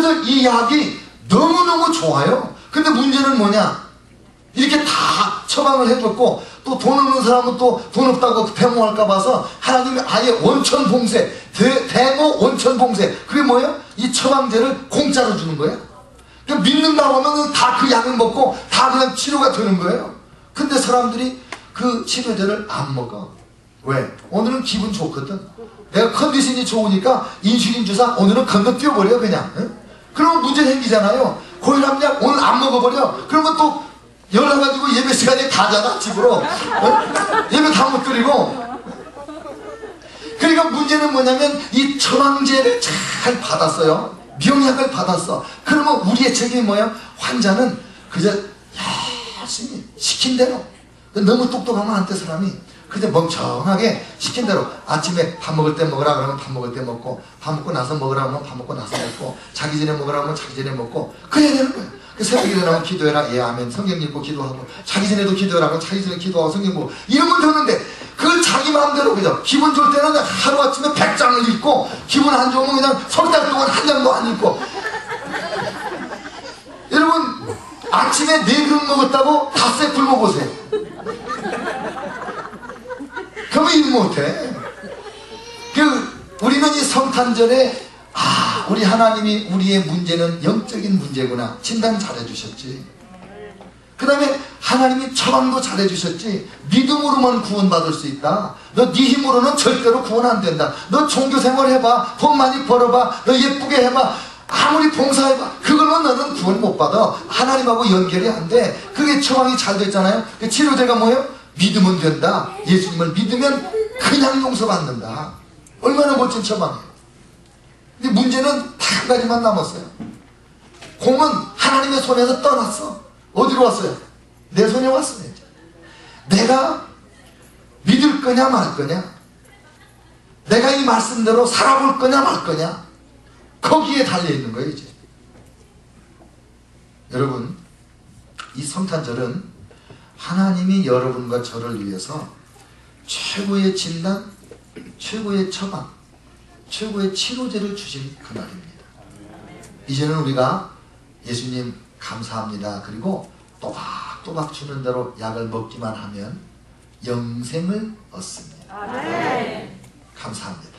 그래서 이 약이 너무너무 좋아요. 근데 문제는 뭐냐? 이렇게 다 처방을 해줬고 또 돈 없는 사람은 또 돈 없다고 대모할까 봐서 하나님이 아예 원천 봉쇄 대, 대모 원천 봉쇄 그게 뭐예요? 이 처방제를 공짜로 주는 거예요. 그러니까 믿는다고 하면 다 그 약을 먹고 다 그냥 치료가 되는 거예요. 근데 사람들이 그 치료제를 안 먹어. 왜? 오늘은 기분 좋거든. 내가 컨디션이 좋으니까 인슐린 주사 오늘은 건너뛰어버려 그냥. 응? 그러면 문제 생기잖아요. 고혈압약 오늘 안 먹어버려. 그러면 또 열나가지고 예배 시간에 가잖아 집으로. 어? 예배 다 못 드리고. 그러니까 문제는 뭐냐면 이 처방제를 잘 받았어요. 명약을 받았어. 그러면 우리의 책임이 뭐야? 환자는 그저 열심히 시킨 대로 너무 똑똑하면 안 돼 사람이 그저 멍청하게 시킨 대로 아침에 밥 먹을 때 먹으라 그러면 밥 먹을 때 먹고 밥 먹고 나서 먹으라 하면 밥 먹고 나서 먹고 자기 전에 먹으라 하면 자기 전에 먹고 그래야 되는 거야 그 새벽에 일어나면 기도해라. 예 아멘. 성경 읽고 기도하고 자기 전에도 기도해라 자기 전에 기도하고 성경 보고. 이러면 되는데 그걸 자기 마음대로 그죠? 기분 좋을 때는 하루 아침에 100장을 읽고 기분 안 좋으면 그냥 석 달 동안 한 장도 안 읽고. 여러분 아침에 네 그릇 먹었다고 닷새 일 못해. 그 우리는 이 성탄절에 아 우리 하나님이 우리의 문제는 영적인 문제구나. 진단 잘해주셨지. 그 다음에 하나님이 처방도 잘해주셨지. 믿음으로만 구원받을 수 있다. 너 네 힘으로는 절대로 구원 안 된다. 너 종교생활 해봐. 돈 많이 벌어봐. 너 예쁘게 해봐. 아무리 봉사해봐. 그걸로 너는 구원 못 받아. 하나님하고 연결이 안 돼. 그게 처방이 잘 됐잖아요. 그 치료제가 뭐예요? 믿으면 된다. 예수님을 믿으면 그냥 용서받는다. 얼마나 멋진 처방이에요. 근데 문제는 딱 한 가지만 남았어요. 공은 하나님의 손에서 떠났어. 어디로 왔어요? 내 손에 왔어요. 내가 믿을 거냐 말 거냐? 내가 이 말씀대로 살아볼 거냐 말 거냐? 거기에 달려있는 거예요 이제. 여러분 이 성탄절은 하나님이 여러분과 저를 위해서 최고의 진단 최고의 처방 최고의 치료제를 주신 그날입니다. 이제는 우리가 예수님 감사합니다. 그리고 또박또박 주는 대로 약을 먹기만 하면 영생을 얻습니다. 감사합니다